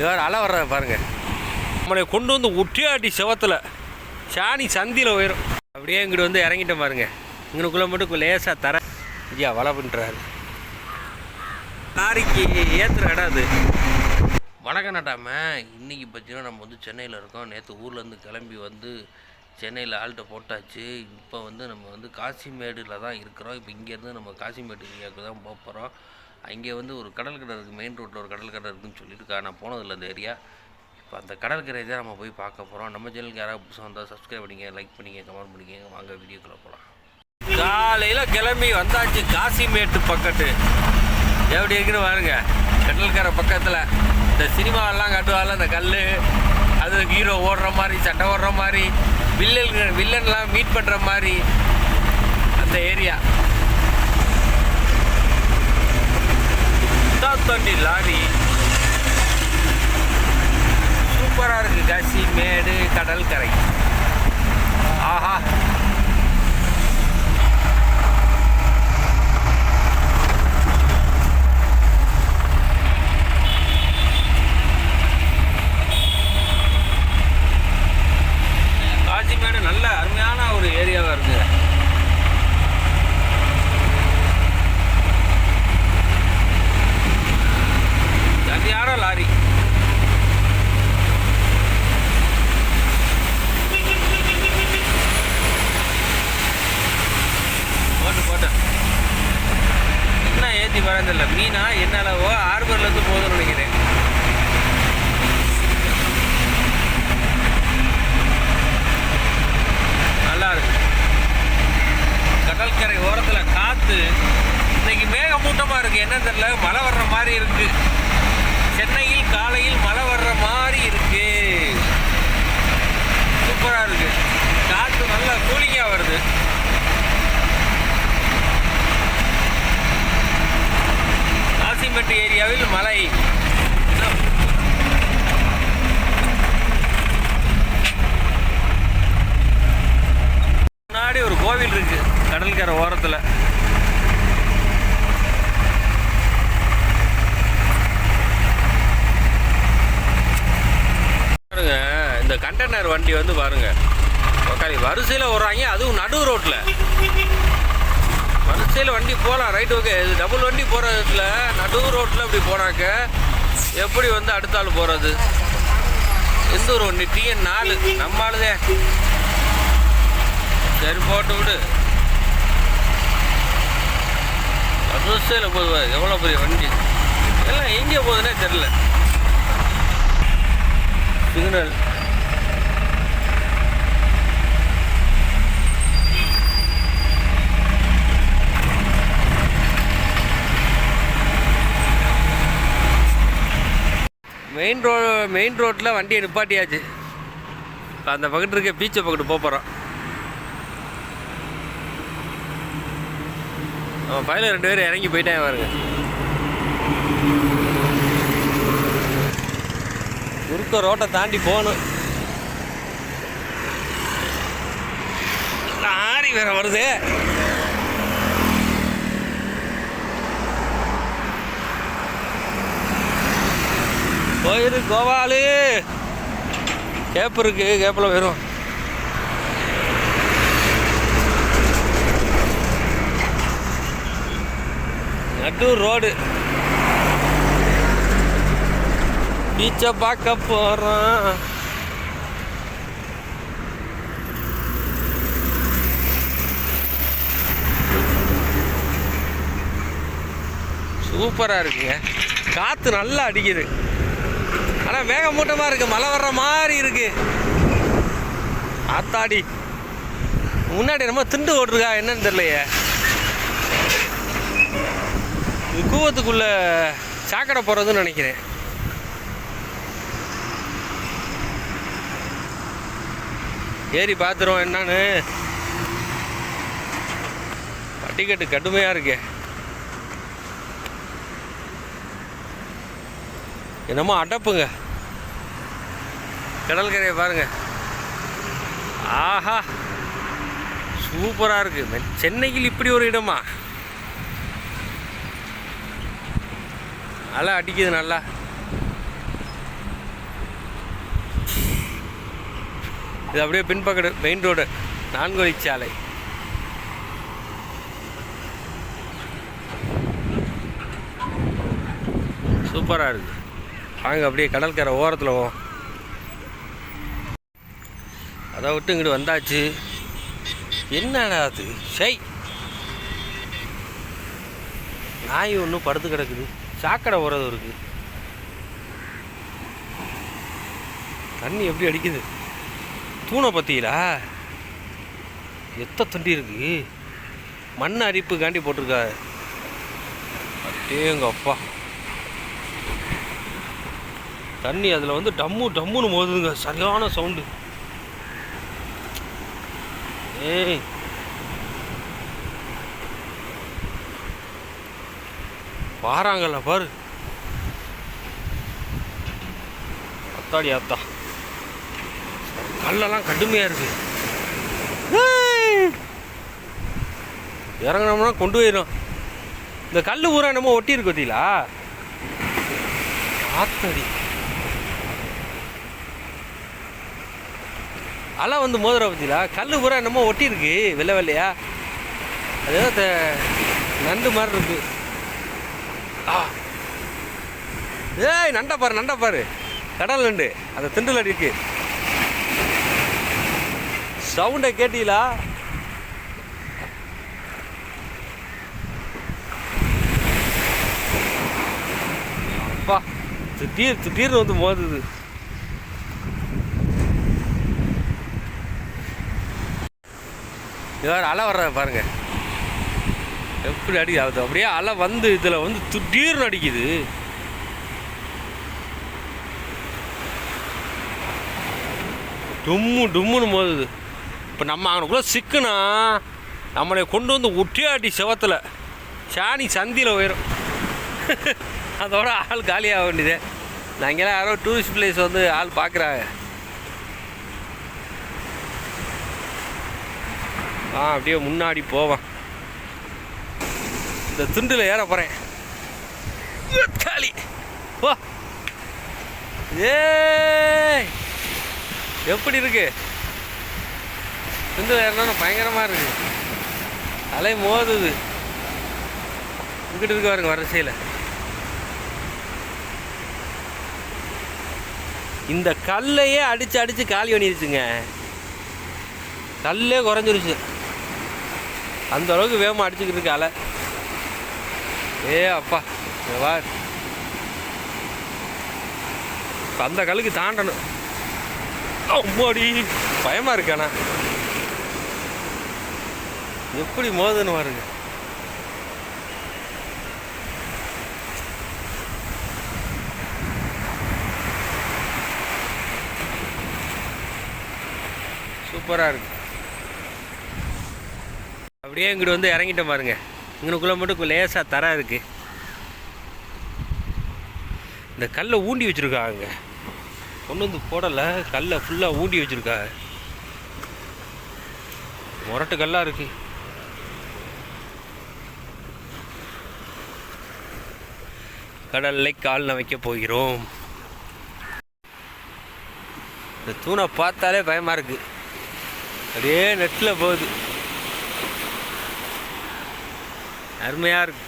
இவர் அலை வர்ற பாருங்க. நம்மளை கொண்டு வந்து ஒட்டியாட்டி செவத்தில் சாணி சந்தியில் உயரும். அப்படியே இங்கிட்டு வந்து இறங்கிட்டேன் பாருங்க. இங்கனுக்குள்ளே மட்டும் லேசாக தர. ஐயா வலை பண்ணுறாரு லாரிக்கு ஏற்றுற இடம் அது. வணக்கம் நட்டாம இன்றைக்கி பார்த்தீங்கன்னா நம்ம வந்து சென்னையில் இருக்கோம். நேற்று ஊர்லேருந்து கிளம்பி வந்து சென்னையில் ஆள்கிட்ட போட்டாச்சு. இப்போ வந்து நம்ம வந்து காசிமேடில் தான் இருக்கிறோம். இப்போ இங்கேருந்து நம்ம காசிமேடு ஏரியாவுக்கு தான் போக போகிறோம் அங்கே வந்து ஒரு கடல்கடை இருக்குது மெயின் ரோட்டில் ஒரு கடல்கடை இருக்குதுன்னு சொல்லிட்டு நான் போனதில்லை அந்த ஏரியா இப்போ அந்த கடற்கரை தான் நம்ம போய் பார்க்க போகிறோம் நம்ம சேனலுக்கு யாராவது புதுசாக வந்தால் சப்ஸ்கிரைப் பண்ணிங்க லைக் பண்ணிங்க கமெண்ட் பண்ணிக்கங்க. வாங்க வீடியோக்குள்ளே போகலாம் காலையில் கிளம்பி வந்தாச்சு காசிமேட்டு பக்கத்து. எப்படி இருக்குன்னு பாருங்க. கடல்கரை பக்கத்தில் இந்த சினிமாவெல்லாம் காட்டுவாங்கல்ல அந்த கல் அது ஹீரோ ஓடுற மாதிரி சட்டை ஓடுற மாதிரி வில்லன் வில்லன்லாம் மீட் பண்ணுற மாதிரி அந்த ஏரியா தண்டி லாரி சூப்பராக இருக்குது காசி மேடு கடற்கரை ஆஹா காசிமேடு நல்ல அருமையான ஒரு ஏரியாவாக இருக்குது சரியான லாரி போட்டு போட்டேன் என்ன வரதில்ல மீனா என்ன அளவோ ஹார்பர்லேருந்து போதும்னு நினைக்கிறேன். நல்லா இருக்கு. கடற்கரை ஓரத்தில் காற்று இன்னைக்கு மேகமூட்டமாக இருக்குது என்னன்னு தெரியல மழை வர்ற மாதிரி இருக்கு சென்னையில் காலையில் மழை வர்ற மாதிரி இருக்கு சூப்பராக இருக்கு காற்று நல்லா கூலிங்காக வருது காசிமெட்டு ஏரியாவில் மழை. முன்னாடி ஒரு கோவில் இருக்கு கடல்கரை ஓரத்தில். பாருங்க இந்த கண்டெய்னர் வண்டி வந்து பாருங்க. வரிசையில் வர்றாங்க அதுவும் நடு ரோட்டில் வரிசையில் வண்டி போகலாம் ரைட் ஓகே இது டபுள் வண்டி போகிற இடத்துல நடு ரோட்டில் இப்படி போனாக்க எப்படி வந்து அடுத்த ஆள் போகிறது எந்த ஒரு வண்டி டிஎன் நாலு. நம்ம ஆளுதே. சரி போட்டு விடு. வரிசையில் போதுவா எவ்வளோ பெரிய வண்டி. எல்லாம் எங்கே போகுதுன்னே தெரில சிக்னல் மெயின் ரோ மெயின் ரோட்டில் வண்டியை நிப்பாட்டியாச்சு. இப்போ அந்த பக்கத்து இருக்க பீச்சை பக்கத்து போக போகிறோம் அவன் பையில ரெண்டு பேரும் இறங்கி போயிட்டேன் பாருங்க. குறுக்க ரோட்டை தாண்டி போகணும். லாரி வேற வருது. போயிரு கோபாலு. கேப் இருக்கு கேப்பில் வரும் நட்டூர் ரோடு. பீச்சை பார்க்க போகிறோம் சூப்பராக இருக்குங்க. காற்று நல்லா அடிக்குது. ஆனால் மேகமூட்டமாக இருக்குது மழை வர்ற மாதிரி இருக்கு. ஆத்தாடி. முன்னாடி ரொம்ப திண்டு ஓட்டுருக்கா என்னன்னு தெரியலையே. இது கூவத்துக்குள்ள சாக்கடை போகிறதுன்னு நினைக்கிறேன். ஏறி பார்த்துருவோம் என்னன்னு. பட்டிக்கட்டு கடுமையாக இருக்கே. என்னமோ அடப்புங்க. கடல்கரையை பாருங்கள் ஆஹா. சூப்பராக இருக்குது சென்னையில் இப்படி ஒரு இடமா? நல்லா அடிக்குது நல்லா. இது அப்படியே பின்பக்கடு மெயின் ரோடு நான்கு சாலை. சூப்பராக இருக்குது வாங்க அப்படியே கடற்கரை ஓரத்தில் போவோம். அதை விட்டு இங்கிட்டு வந்தாச்சு. என்னடா அது? ஷை நாய் ஒன்றும் படுத்து கிடக்குது. சாக்கடை போகிறது இருக்குது தண்ணி எப்படி அடிக்குது? தூணை பற்றியிலா எத்த தண்டி இருக்கு? மண் அரிப்பு காண்டி போட்டிருக்கா அட்டேங்க அப்பா. தண்ணி அதில் வந்து டம்மு டம்முன்னு மோதுதுங்க. சரியான சவுண்டு. ஏய். வாராங்கல்ல பாரு. அத்தாடி அத்தா. கல்லெல்லாம் கடுமையாக இருக்கு. இறங்கினோம்னா கொண்டு போயிடும் இந்த கல் பூரா என்னமோ ஒட்டி இருக்கு ஆத்தடி. அலை வந்து மோதுற பார்த்தீங்களா கல் பூரா என்னமோ ஒட்டியிருக்கு வெள்ளை வெள்ளையா? அது ஏதோ நண்டு மாதிரி இருக்கு. ஆ. ஏய் நண்டை பாரு நண்டை பாரு. கடல் நண்டு அந்த திண்டுல இருக்கு. சவுண்டை கேட்டீங்களா? அப்பா திடீர் திடீர்னு வந்து மோதுது. இவர் அலை வர்றத பாருங்கள் எப்படி அடிக்குது? அது அப்படியே அலை வந்து இதில் வந்து திடீர்னு அடிக்குது. டும்மு டும்முன்னு மோதுது. இப்போ நம்ம அவனுக்குள்ளே சிக்குனா நம்மளை கொண்டு வந்து ஒட்டியாட்டி செவத்தில். சாணி சந்தியில் உயரும் அதோட ஆள் காலியாக வேண்டியதே. நாங்கெல்லாம் யாரோ டூரிஸ்ட் பிளேஸ் வந்து ஆள் பார்க்குறாங்க ஆ அப்படியே முன்னாடி போவான் இந்த துண்டில் ஏற போகிறேன் காலி ஓ ஏ எப்படி இருக்கு? துண்டில் ஏறினா பயங்கரமாக இருக்கு. அலை மோதுது. இங்கிட்டு இருக்கு பாருங்க வரிசையில். இந்த கல்லையே அடித்து அடித்து காலி பண்ணிருச்சுங்க. கல்லே குறைஞ்சிருச்சு. அந்த அளவுக்கு வேகமாக அடிச்சுக்கிட்டு இருக்கு அலை ஏ அப்பா வா அந்த கல்லுக்கு தாண்டணும். அம்மாடி பயமாக இருக்கானா எப்படி மோதுன்னு பாருங்க. சூப்பராக இருக்குது அப்படியே இங்கிட்டு வந்து இறங்கிட்டேன் பாருங்க. இங்கனுக்குள்ளே மட்டும் லேசாக தர இருக்கு. இந்த கல்லை ஊண்டி வச்சுருக்காங்க. கொண்டு வந்து போடலை கல்லை ஃபுல்லாக ஊண்டி வச்சுருக்காங்க. முரட்டு கல்லாக இருக்கு. கடல்லை கால் நமைக்க போகிறோம். இந்த தூணை பார்த்தாலே பயமாக இருக்குது அப்படியே நெட்டில் போகுது. அருமையாக இருக்கு.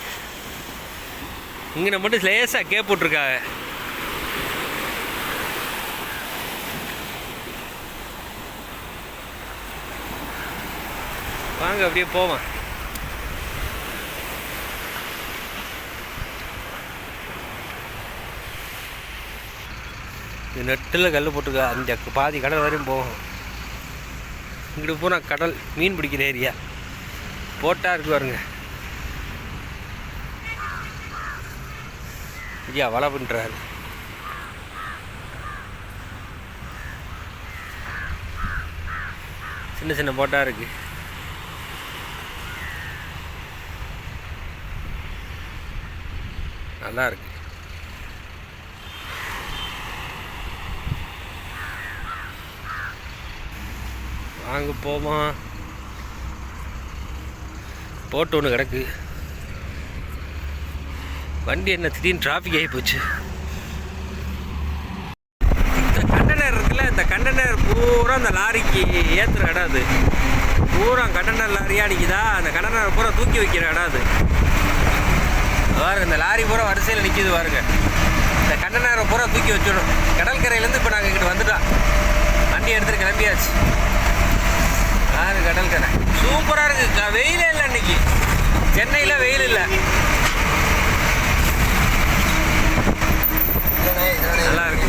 இங்கே மட்டும் லேசாக கேப் போட்டிருக்காங்க. வாங்க அப்படியே போவோம். இது நெட்டில் கல் போட்டுருக்கா. அந்த பாதி கடல் வரையும் போகும். இங்கிட்டு போனால் கடல் மீன் பிடிக்கிற ஏரியா. போட்டா இருக்கு பாருங்கள் ஐயா வலை பண்ணுறாரு சின்ன சின்ன போட்டா இருக்கு. நல்லா இருக்கு. வாங்க போமா போட்டு ஒன்று கிடக்கு. வண்டி என்ன திடீர்னு டிராஃபிக் ஆகி போச்சு. இந்த கண்டெய்னர் இருக்குல்ல இந்த கண்டெய்னர் பூரா அந்த லாரிக்கு ஏற்றுற இடம் அது. பூரா கண்டனர் லாரியாக அடிக்குதா அந்த கண்டனர் பூரா தூக்கி வைக்கிற இடம் அது. பாருங்க இந்த லாரி பூரா வரிசையில் நிற்கிது பாருங்க. இந்த கண்டனரை பூரா தூக்கி வச்சிடும் கடற்கரையிலேருந்து இப்போ நாங்கள் இங்கிட்டு வந்துட்டோம். வண்டி எடுத்துகிட்டு கிளம்பியாச்சு. யாரு கடல்கரை சூப்பராக இருக்குது க- வெயிலே இல்லை இன்னைக்கு. இல்லை. நல்லா இருக்கு.